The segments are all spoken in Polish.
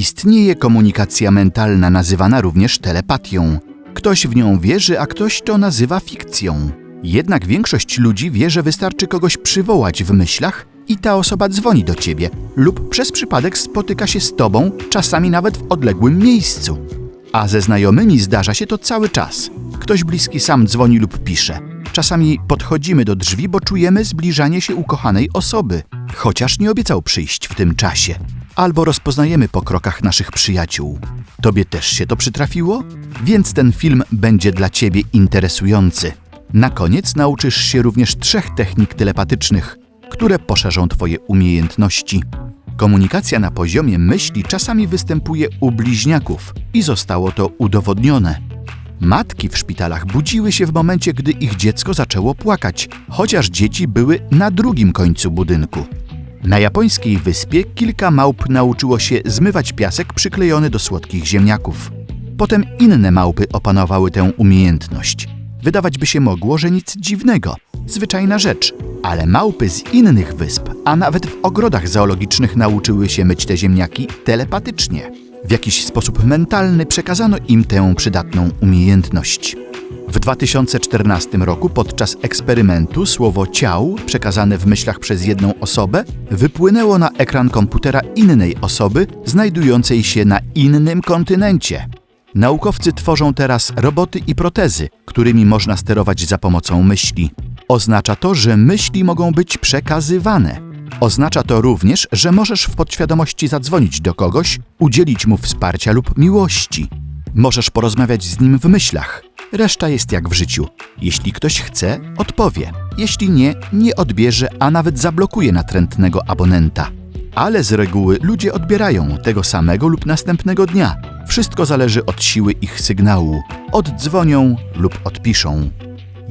Istnieje komunikacja mentalna nazywana również telepatią. Ktoś w nią wierzy, a ktoś to nazywa fikcją. Jednak większość ludzi wie, że wystarczy kogoś przywołać w myślach i ta osoba dzwoni do ciebie lub przez przypadek spotyka się z tobą, czasami nawet w odległym miejscu. A ze znajomymi zdarza się to cały czas. Ktoś bliski sam dzwoni lub pisze. Czasami podchodzimy do drzwi, bo czujemy zbliżanie się ukochanej osoby, chociaż nie obiecał przyjść w tym czasie. Albo rozpoznajemy po krokach naszych przyjaciół. Tobie też się to przytrafiło? Więc ten film będzie dla Ciebie interesujący. Na koniec nauczysz się również trzech technik telepatycznych, które poszerzą Twoje umiejętności. Komunikacja na poziomie myśli czasami występuje u bliźniaków i zostało to udowodnione. Matki w szpitalach budziły się w momencie, gdy ich dziecko zaczęło płakać, chociaż dzieci były na drugim końcu budynku. Na japońskiej wyspie kilka małp nauczyło się zmywać piasek przyklejony do słodkich ziemniaków. Potem inne małpy opanowały tę umiejętność. Wydawać by się mogło, że nic dziwnego, zwyczajna rzecz, ale małpy z innych wysp, a nawet w ogrodach zoologicznych nauczyły się myć te ziemniaki telepatycznie. W jakiś sposób mentalny przekazano im tę przydatną umiejętność. W 2014 roku podczas eksperymentu słowo ciał, przekazane w myślach przez jedną osobę, wypłynęło na ekran komputera innej osoby znajdującej się na innym kontynencie. Naukowcy tworzą teraz roboty i protezy, którymi można sterować za pomocą myśli. Oznacza to, że myśli mogą być przekazywane. Oznacza to również, że możesz w podświadomości zadzwonić do kogoś, udzielić mu wsparcia lub miłości. Możesz porozmawiać z nim w myślach. Reszta jest jak w życiu. Jeśli ktoś chce, odpowie. Jeśli nie, nie odbierze, a nawet zablokuje natrętnego abonenta. Ale z reguły ludzie odbierają tego samego lub następnego dnia. Wszystko zależy od siły ich sygnału. Oddzwonią lub odpiszą.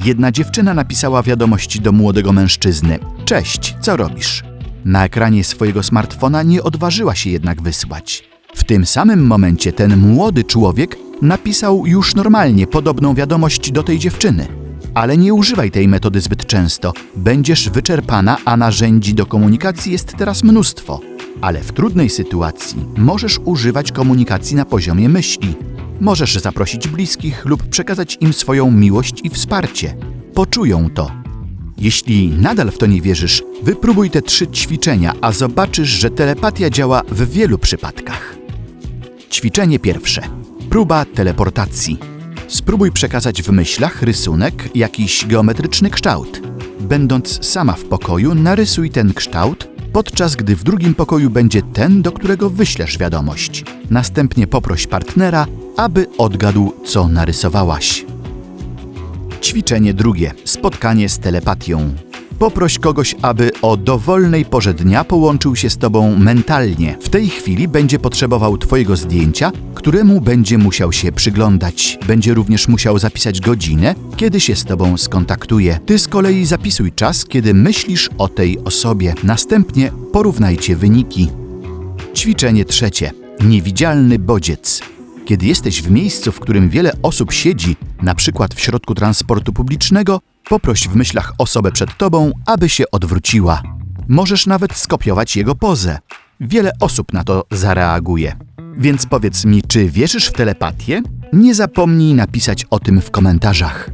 Jedna dziewczyna napisała wiadomość do młodego mężczyzny: Cześć, co robisz? Na ekranie swojego smartfona nie odważyła się jednak wysłać. W tym samym momencie ten młody człowiek napisał już normalnie podobną wiadomość do tej dziewczyny. Ale nie używaj tej metody zbyt często. Będziesz wyczerpana, a narzędzi do komunikacji jest teraz mnóstwo. Ale w trudnej sytuacji możesz używać komunikacji na poziomie myśli. Możesz zaprosić bliskich lub przekazać im swoją miłość i wsparcie. Poczują to. Jeśli nadal w to nie wierzysz, wypróbuj te trzy ćwiczenia, a zobaczysz, że telepatia działa w wielu przypadkach. Ćwiczenie pierwsze. Próba teleportacji. Spróbuj przekazać w myślach rysunek, jakiś geometryczny kształt. Będąc sama w pokoju, narysuj ten kształt, podczas gdy w drugim pokoju będzie ten, do którego wyślesz wiadomość. Następnie poproś partnera, aby odgadł, co narysowałaś. Ćwiczenie drugie. Spotkanie z telepatią. Poproś kogoś, aby o dowolnej porze dnia połączył się z tobą mentalnie. W tej chwili będzie potrzebował twojego zdjęcia, któremu będzie musiał się przyglądać. Będzie również musiał zapisać godzinę, kiedy się z tobą skontaktuje. Ty z kolei zapisuj czas, kiedy myślisz o tej osobie. Następnie porównajcie wyniki. Ćwiczenie trzecie. Niewidzialny bodziec. Kiedy jesteś w miejscu, w którym wiele osób siedzi, na przykład w środku transportu publicznego, poproś w myślach osobę przed tobą, aby się odwróciła. Możesz nawet skopiować jego pozę. Wiele osób na to zareaguje. Więc powiedz mi, czy wierzysz w telepatię? Nie zapomnij napisać o tym w komentarzach.